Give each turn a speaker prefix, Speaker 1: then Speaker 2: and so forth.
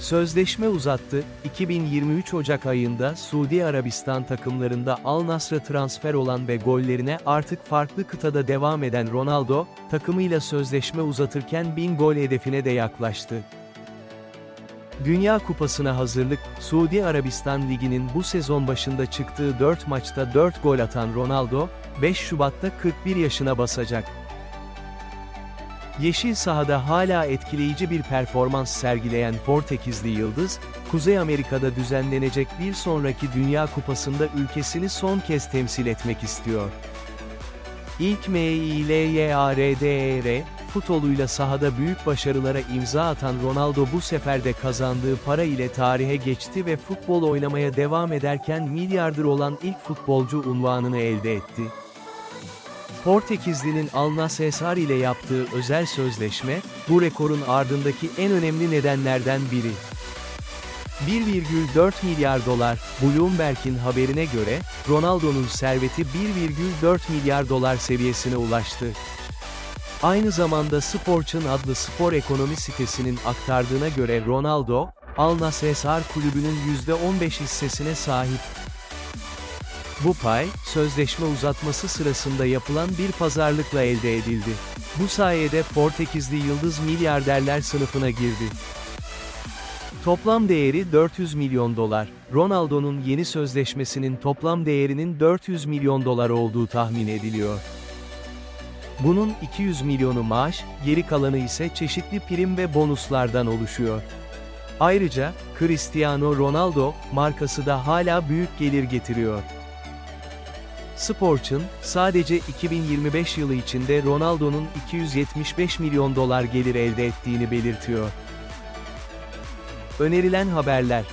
Speaker 1: Sözleşme uzattı, 2023 Ocak ayında Suudi Arabistan takımlarında Al Nassr'a transfer olan ve gollerine artık farklı kıtada devam eden Ronaldo, takımıyla sözleşme uzatırken 1000 gol hedefine de yaklaştı. Dünya Kupası'na hazırlık, Suudi Arabistan Ligi'nin bu sezon başında çıktığı 4 maçta 4 gol atan Ronaldo, 5 Şubat'ta 41 yaşına basacak. Yeşil sahada hala etkileyici bir performans sergileyen Portekizli Yıldız, Kuzey Amerika'da düzenlenecek bir sonraki Dünya Kupası'nda ülkesini son kez temsil etmek istiyor. İlk MILYARDER, futboluyla sahada büyük başarılara imza atan Ronaldo bu sefer de kazandığı para ile tarihe geçti ve futbol oynamaya devam ederken milyarder olan ilk futbolcu unvanını elde etti. Portekizli'nin Al Nassr ile yaptığı özel sözleşme, bu rekorun ardındaki en önemli nedenlerden biri. 1,4 milyar dolar, Bloomberg'in haberine göre, Ronaldo'nun serveti 1,4 milyar dolar seviyesine ulaştı. Aynı zamanda Sporç'un adlı spor ekonomi sitesinin aktardığına göre Ronaldo, Al Nassr kulübünün %15 hissesine sahip. Bu pay, sözleşme uzatması sırasında yapılan bir pazarlıkla elde edildi. Bu sayede Portekizli yıldız milyarderler sınıfına girdi. Toplam değeri 400 milyon dolar. Ronaldo'nun yeni sözleşmesinin toplam değerinin 400 milyon dolar olduğu tahmin ediliyor. Bunun 200 milyonu maaş, geri kalanı ise çeşitli prim ve bonuslardan oluşuyor. Ayrıca, Cristiano Ronaldo, markası da hala büyük gelir getiriyor. Sporç'un, sadece 2025 yılı içinde Ronaldo'nun 275 milyon dolar gelir elde ettiğini belirtiyor. Önerilen haberler